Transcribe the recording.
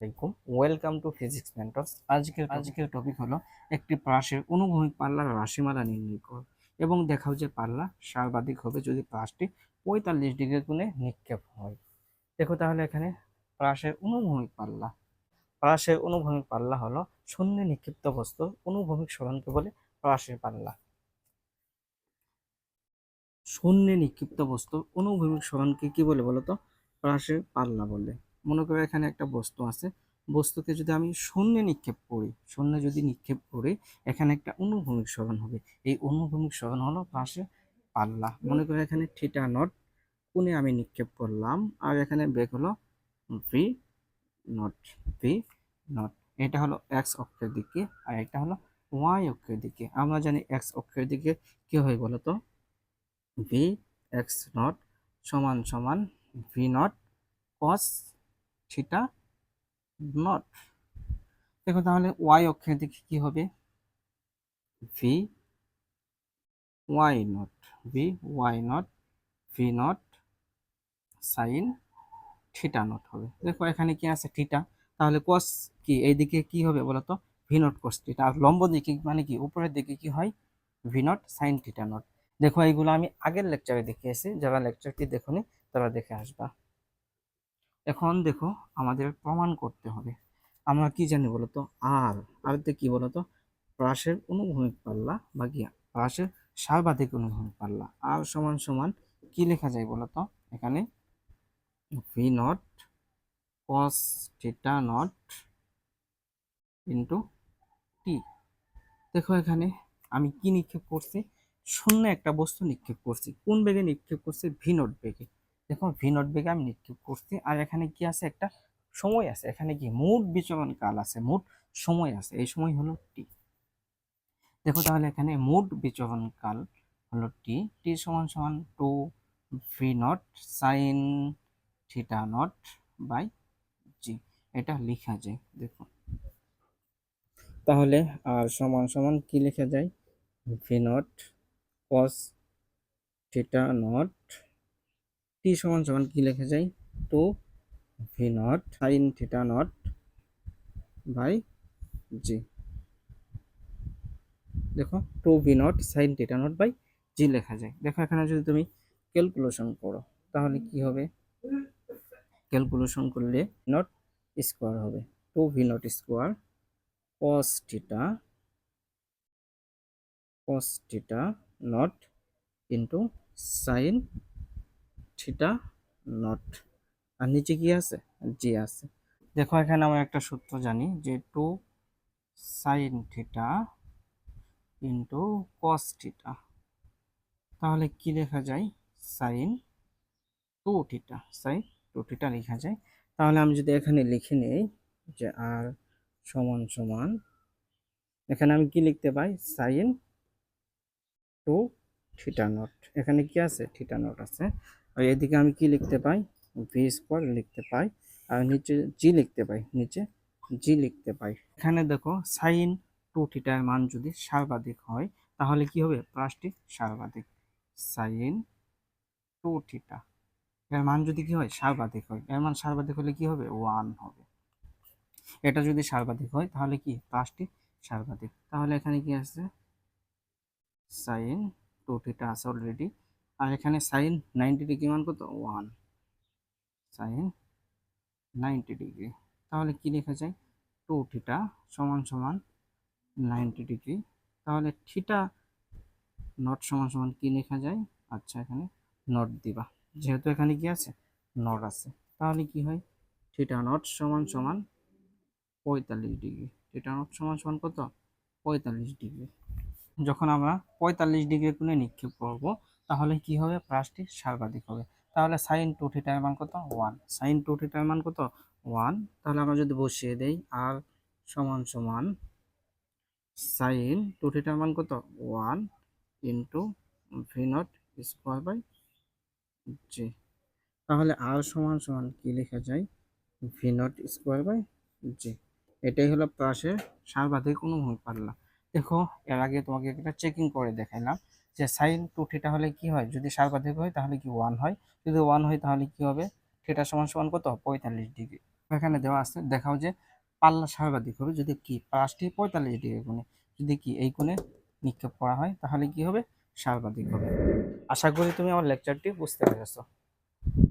আলাইকুম। Welcome to physics mentors আজকের আজকের টপিক হলো একটি প্রাসের অনুভূমিক পাল্লার রাশিমালা নির্ণয় করো এবং দেখাও যে পাল্লা সর্বাধিক হবে যদি প্রাসটি পঁয়তাল্লিশ ডিগ্রি কোণে নিক্ষেপ হয়। দেখো তাহলে এখানে প্রাসের অনুভূমিক পাল্লা। প্রাসের অনুভূমিক পাল্লা হলো শূন্যে নিক্ষিপ্ত বস্তুর অনুভূমিক সরণকে বলে প্রাসের পাল্লা। শূন্যে নিক্ষিপ্ত বস্তুর অনুভূমিক সরণকে কি বলে বলতো? প্রাসের পাল্লা বলে। মনে করো এখানে একটা বস্তু আছে। বস্তুকে যদি আমি শূন্যে নিক্ষেপ করি, শূন্যে যদি নিক্ষেপ করি, এখানে একটা অনুভূমিক সরণ হবে। এই অনুভূমিক সরণ হলো পাশে পাল্লা। মনে করো এখানে থিটা নট, কোণে আমি নিক্ষেপ করলাম, আর এখানে বেগ হলো ভি নট ভি নট। এটা হলো এক্স অক্ষের দিকে, আর এটা হলো ওয়াই অক্ষের দিকে। আমরা জানি এক্স অক্ষের দিকে কি হয় বলতো? ভি এক্স নট সমান সমান V nought cos theta nought দেখো তাহলে ওয়াই অক্ষের দিকে কি হবে? V Y nought V Y nought V nought sine theta nought হবে। দেখো এখানে কি আছে থিটা তাহলে কস কি? এইদিকে কি হবে বলতো? ভি নট কস থিটা আর লম্ব দিকে মানে কি? উপরের দিকে কি হয়? V nought sine theta nought দেখো এইগুলো আমি আগের লেকচারে দেখিয়েছি। যারা লেকচারটি দেখোনি, তারা দেখে আসবা। এখন দেখো আমাদের প্রমাণ করতে হবে। আমরা কি জানি বলতো? আর আরতে কি বলতো? প্রাসের অনুভূমিক পাল্লা বা কি? প্রাসের সর্বাধিক অনুভূমিক পাল্লা। আর সমান সমান কি লেখা যায় বলতো? এখানে V nought cos theta nought into T দেখো এখানে আমি কি নিক্ষেপ করছি? শূন্য একটা বস্তু নিক্ষেপ করছি। কোন বেগে নিক্ষেপ করছি? ভি নট বেগে। দেখো ভি নট বেগে আমি নিক্ষেপ করছি। আর এখানে কি আছে? একটা সময় আছে। এখানে কি? মোট বিচরণ কাল আছে। মোট সময় আছে। এই সময় হলো টি দেখো তাহলে এখানে মোট বিচরণ কাল হলো টি টি সমান সমান two V nought sine theta nought by G এটা লেখা যায়। দেখো তাহলে আর সমান সমান কি লেখা যায়? V nought cos theta nought T সমান সমান কি লেখা যায় two V nought sine theta nought by G. দেখো, two V nought sine theta nought by G লেখা যায়। দেখো, এখানে যদি তুমি ক্যালকুলেশন করো, তাহলে কি হবে? ক্যালকুলেশন করলে নট স্কোয়ার হবে। Two V nought square cos theta cos theta nought into sine theta nought আর নিচে কি আছে? জি আছে। দেখো, এখানে আমরা একটা সূত্র জানি যে two sine theta into cos theta তাহলে কি লেখা যায়? Sine two theta sine two theta লেখা যায়। তাহলে আমি যদি এখানে লিখে নেই যে আর সমান সমান, এখানে আমি কি লিখতে পাই? সাইন টু থিটা নট এখানে কি আছে? থিটা নট আছে। আর এদিকে আমি কি লিখতে পাই? ভি স্কোয়ার লিখতে পাই। আর নিচে জি লিখতে পাই। নিচে জি লিখতে পাই। এখানে দেখো সাইন টু থিটার মান যদি সর্বাধিক হয়, তাহলে কি হবে? প্লাসটি সর্বাধিক। সাইন টু থিটা এর মান যদি কি হয়? সর্বাধিক হয়। এর মান সর্বাধিক হলে কি হবে? ওয়ান হবে। এটা যদি সর্বাধিক হয়, তাহলে কি? প্লাসটি সর্বাধিক। তাহলে এখানে কি আছে সাইন টু থিটা আছে অলরেডি আর এখানে সাইন নাইনটি ডিগ্রি মান কত? ওয়ান সাইন নাইনটি ডিগ্রি তাহলে কি লেখা যায়? টু থিটা সমান সমান নাইনটি ডিগ্রি তাহলে থিটা নট সমান সমান কি লেখা যায়? আচ্ছা এখানে নট দিবা। যেহেতু এখানে কি আছে? নট আছে। তাহলে কি হয়? থিটা নট সমান সমান পঁয়তাল্লিশ ডিগ্রি থিটা নট সমান সমান কত? পঁয়তাল্লিশ ডিগ্রি যখন আমরা পঁয়তাল্লিশ ডিগ্রি কোণে নিক্ষেপ করব তাহলে কি হবে? প্লাসটি সর্বাধিক হবে। তাহলে সাইন টু থিটার মান কত? ওয়ান সাইন টু থিটার মান কত? ওয়ান তাহলে আমরা যদি বসিয়ে দেই আর সমান সমান সাইন টু থিটার মান কত? One into V nought square by G তাহলে আর সমান সমান কি লেখা যায়? V nought square by G এটাই হলো প্লাসের সর্বাধিক অনুভূমিক পারলাম দেখো, এর আগে তোমাকে একটা চেকিং করে দেখাইলাম। যে সাইন টু থিটা হলে কি হয়? যদি সর্বাধিক হয়, তাহলে কি ওয়ান হয়? যদি ওয়ান হয়, তাহলে কি হবে? থিটা সমান সমান কত? পঁয়তাল্লিশ ডিগ্রি। এখানে দেওয়া আছে, দেখাও যে পাল্লা সর্বাধিক হবে, যদি কি? পাঁচটি পঁয়তাল্লিশ ডিগ্রি কোণে। যদি কি এই কোণে নিক্ষেপ করা হয়, তাহলে কি হবে? সর্বাধিক হবে। আশা করি তুমি আমার লেকচারটি বুঝতে পেরেছ।